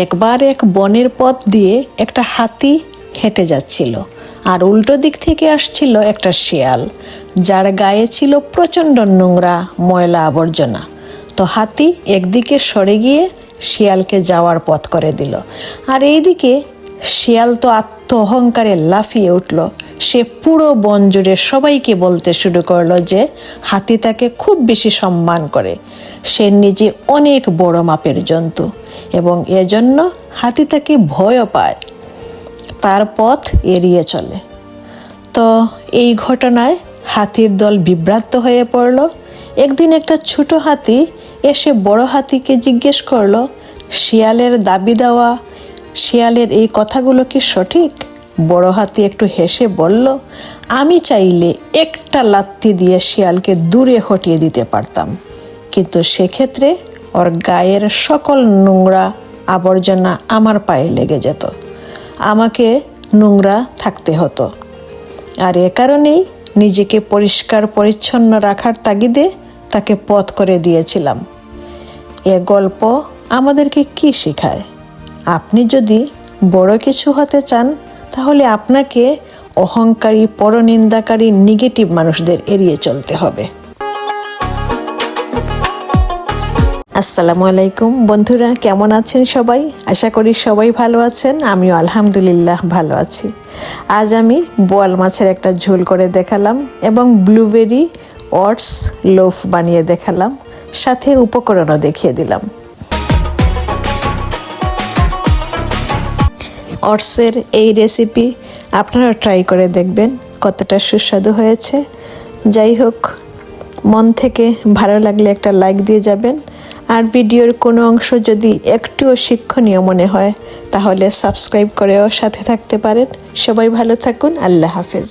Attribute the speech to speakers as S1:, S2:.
S1: একবার এক বনের পথ দিয়ে একটা হাতি হেঁটে যাচ্ছিল আর উল্টো দিক থেকে আসছিল একটা শিয়াল, যার গায়ে ছিল প্রচণ্ড নোংরা ময়লা আবর্জনা। তো হাতি একদিকে সরে গিয়ে শিয়ালকে যাওয়ার পথ করে দিল, আর এইদিকে শিয়াল তো আত্ম অহংকারে লাফিয়ে উঠল। সে পুরো বন জুড়ে সবাইকে বলতে শুরু করল যে হাতি তাকে খুব বেশি সম্মান করে। সে নিজে অনেক বড় মাপের জন্তু এবং এজন্য হাতি তাকে ভয়ও পায়। তার পথ এড়িয়ে চলে। তো এই ঘটনায় হাতির দল বিভ্রান্ত হয়ে পড়ল। একদিন একটা ছোট হাতি এসে বড় হাতিকে জিজ্ঞেস করল, শিয়ালের দাবি দেওয়া, শিয়ালের এই কথাগুলো কি সঠিক? বড় হাতি একটু হেসে বলল, আমি চাইলে একটা লাত্তি দিয়ে শিয়ালকে দূরে হটিয়ে দিতে পারতাম। কিন্তু সেক্ষেত্রে ওর গায়ের সকল নোংরা আবর্জনা আমার পায়ে লেগে যেত। আমাকে নোংরা থাকতে হতো। আর এ কারণেই নিজেকে পরিষ্কার পরিচ্ছন্ন রাখার তাগিদে তাকে পথ করে দিয়েছিলাম। এ গল্প আমাদেরকে কি শেখায়? আপনি যদি বড় কিছু হতে চান তাহলে আপনাকে অহংকারী, পরনিন্দাকারী নেগেটিভ মানুষদের এড়িয়ে চলতে হবে। আসসালামু আলাইকুম। বন্ধুরা, কেমন আছেন সবাই? আশা করি সবাই ভালো আছেন। আমিও আলহামদুলিল্লাহ ভালো আছি। আজ আমি বোয়াল মাছের একটা ঝোল করে দেখালাম এবং ব্লুবেরি ওটস লোফ বানিয়ে দেখালাম। সাথে উপকরণও দেখিয়ে দিলাম। অটসের এই রেসিপি আপনারা ট্রাই করে দেখবেন কতটা সুস্বাদু হয়েছে। যাই হোক, মন থেকে ভালো লাগলে একটা লাইক দিয়ে যাবেন। আর ভিডিওর কোনো অংশ যদি একটুও শিক্ষণীয় মনে হয়, তাহলে সাবস্ক্রাইব করেও সাথে থাকতে পারেন। সবাই ভালো থাকুন, আল্লাহ হাফেজ।